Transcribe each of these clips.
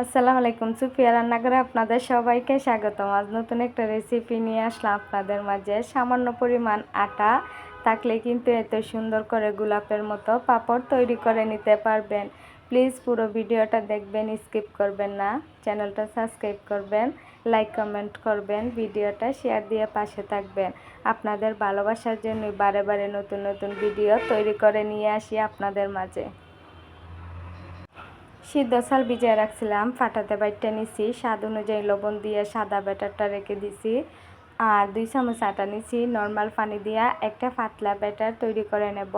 আসসালামু আলাইকুম সুফিয়া রান্নাঘরে আপনাদের সবাইকে স্বাগতম। আজ নতুন একটা রেসিপি নিয়ে আসলাম আপনাদের মাঝে। সামান্য পরিমাণ আটা, থাকলে কিন্তু এত সুন্দর করে গোলাপের মতো পাপড় তৈরি করে নিতে পারবেন। প্লিজ পুরো ভিডিওটা দেখবেন, স্কিপ করবেন না। চ্যানেলটা সাবস্ক্রাইব করবেন, লাইক, কমেন্ট করবেন, ভিডিওটা শেয়ার দিয়ে পাশে থাকবেন। আপনাদের ভালোবাসার জন্য বারে বারে নতুন নতুন ভিডিও তৈরি করে নিয়ে আসি আপনাদের মাঝে। সিদ্ধ চাল ভিজিয়ে রাখছিলাম, ফাটাতে বাইটটা নিছি, স্বাদ অনুযায়ী লবণ দিয়ে সাদা ব্যাটারটা রেখে দিছি আর দুই চামচ আটা নিছি। নর্মাল পানি দিয়া একটা পাতলা ব্যাটার তৈরি করে নেব।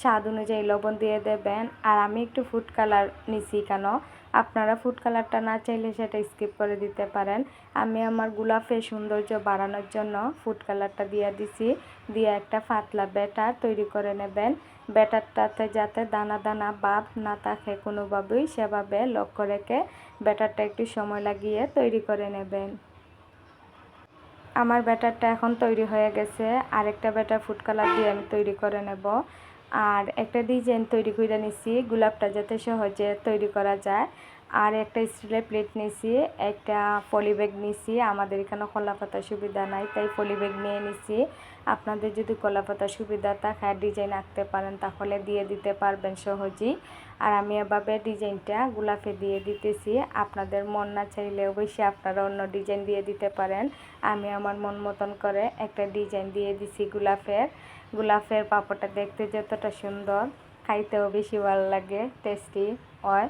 স্বাদ অনুযায়ী লবণ দিয়ে দেবেন। আর আমি একটু ফুড কালার নিছি কেন? আপনারা ফুড কালারটা না চাইলে সেটা স্কিপ করে দিতে পারেন। আমি আমার গোলাপের সৌন্দর্য বাড়ানোর জন্য ফুড কালারটা দিয়ে দিছি। দিয়ে একটা পাতলা ব্যাটার তৈরি করে নেবেন। ব্যাটারটাতে যাতে দানা দানা ভাব না থাকে কোনোভাবেই সেভাবে লক্ষ্য রেখে ব্যাটারটা একটু সময় লাগিয়ে তৈরি করে নেবেন। আমার ব্যাটারটা এখন তৈরি হয়ে গেছে। আরেকটা ব্যাটার ফুড কালার দিয়ে আমি তৈরি করে নেব। আর একটা ডিজাইন তৈরি করে নিছি গোলাপটা যাতে সহজে তৈরি করা যায়। আর একটা স্টিলের প্লেট নিছি, একটা পলি ব্যাগ নিছি। আমাদের এখানে কলা পাতা সুবিধা নাই, তাই পলি ব্যাগ নিয়ে নিছি। আপনাদের যদি কলা পাতা সুবিধা থাকে ডিজাইন আঁকতে পারেন, তাহলে দিয়ে দিতে পারবেন সহজেই। আর আমি এভাবে ডিজাইনটা গোলাপে দিয়ে দিতেছি। আপনাদের মন না চাইলে অবশ্যই আপনারা অন্য ডিজাইন দিয়ে দিতে পারেন। আমি আমার মন মতন করে একটা ডিজাইন দিয়ে দিছি গোলাপের। গোলাপের পাপড়টা দেখতে যতটা সুন্দর, খাইতেও বেশি ভালো লাগে টেস্টি হয়।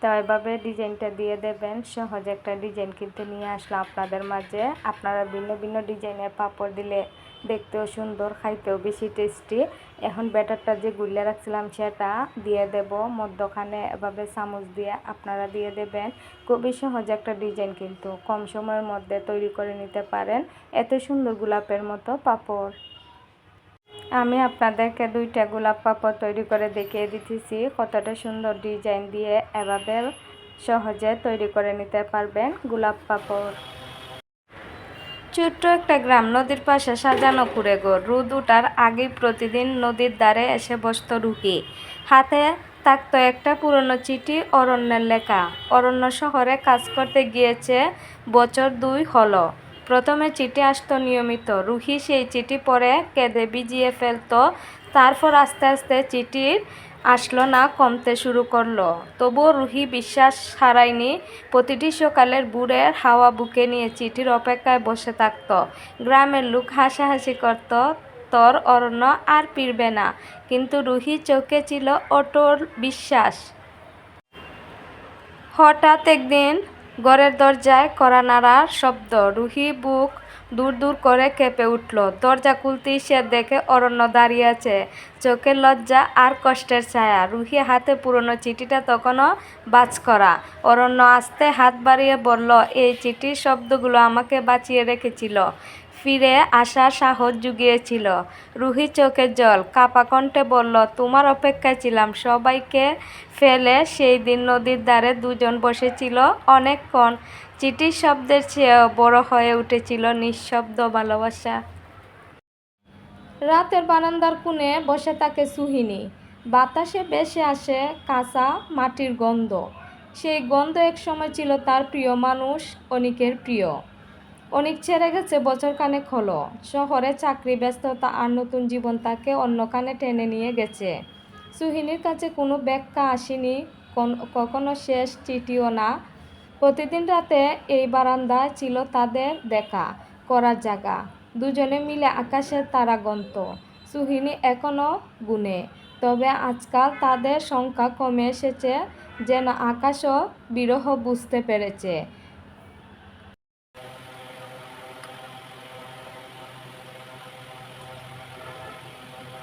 তো এভাবে ডিজাইনটা দিয়ে দেবেন। সহজ একটা ডিজাইন কিন্তু নিয়ে আসলো আপনাদের মাঝে। আপনারা ভিন্ন ভিন্ন ডিজাইনের পাপড় দিলে দেখতেও সুন্দর, খাইতেও বেশি টেস্টি এখন ব্যাটারটা যে গুলিয়ে রাখছিলাম সেটা দিয়ে দেব। মধ্যখানে এভাবে চামচ দিয়ে আপনারা দিয়ে দেবেন। খুবই সহজ একটা ডিজাইন কিন্তু। কম সময়ের মধ্যে তৈরি করে নিতে পারেন। এত সুন্দর গোলাপের মতো পাপড়। আমি আপনাদেরকে দুইটা গোলাপ পাপড় তৈরি করে দেখিয়ে দিতেছি। কতটা সুন্দর ডিজাইন দিয়ে এভাবে সহজে তৈরি করে নিতে পারবেন গোলাপ পাপড়। ছোট্ট একটা গ্রাম নদীর পাশে সাজানো কুড়ে ঘর। রোদ উঠার আগে প্রতিদিন নদীর ধারে এসে বসত রুকি হাতে থাকতো একটা পুরনো চিঠি অরণ্যের লেখা। অরণ্য শহরে কাজ করতে গিয়েছে বছর দুই হলো। প্রথমে চিঠি আসতো নিয়মিত, রুহি সেই চিঠি পরে কেঁদে ভিজিয়ে ফেলতো, তারপর আস্তে আস্তে চিঠির আসলো না, কমতে শুরু করল। তবুও রুহি বিশ্বাস হারায়নি, প্রতিটি সকালের বুড়ের হাওয়া বুকে নিয়ে চিঠির অপেক্ষায় বসে থাকত। গ্রামের লোক হাসাহাসি করত, তোর অরণ্য আর পিরবে না। কিন্তু রুহি চোখে ছিল অটল বিশ্বাস। হঠাৎ একদিন ঘরের দরজায় করা নাড়ার শব্দ। রুহি বুক দূর দূর করে কেঁপে উঠল। দরজা খুলতেই সে দেখে অরণ্য দাঁড়িয়ে আছে। চোখের লজ্জা আর কষ্টের ছায়া। রুহি হাতে পুরনো চিঠিটা তখনও বাজ করা। অরণ্য আস্তে হাত বাড়িয়ে বলল, এই চিঠির শব্দগুলো আমাকে বাঁচিয়ে রেখেছিল। ফিরে আসার সাহস জুগিয়েছিল। রুহি চোখে জল। কাপা কণ্ঠে বলল, তোমার অপেক্ষায় ছিলাম। সবাইকে ফেলে সেই দিন নদীর ধারে দুজন বসেছিল। অনেকক্ষণ চিঠির শব্দের চেয়েও বড় হয়ে উঠেছিল নিঃশব্দ ভালোবাসা। রাতের বারান্দার কোণে বসে থাকে সুহিনী। বাতাসে বেশে আসে কাঁচা মাটির গন্ধ। সেই গন্ধ এক সময় ছিল তার প্রিয় মানুষ, অনিকের প্রিয়। অনেক ছেড়ে গেছে, বছর কানেক হলো। শহরে চাকরি, ব্যস্ততা আর নতুন জীবন তাকে অন্য কানে টেনে নিয়ে গেছে। সুহিনীর কাছে কোনো ব্যাখ্যা আসেনি কখনো শেষ চিঠিও না। প্রতিদিন রাতে এই বারান্দায় ছিল তাদের দেখা, করার জায়গা। দুজনে মিলে আকাশের তারা গন্ত। সুহিনী এখনও গুনে, তবে আজকাল তাদের সংখ্যা কমে এসেছে, যেন আকাশও বিরহ বুঝতে পেরেছে।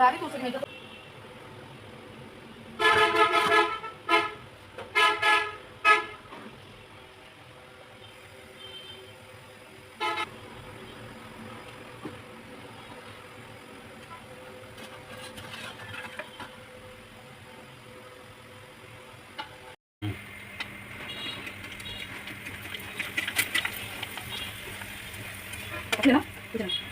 다리 도색해줘. 괜찮아? 괜찮아.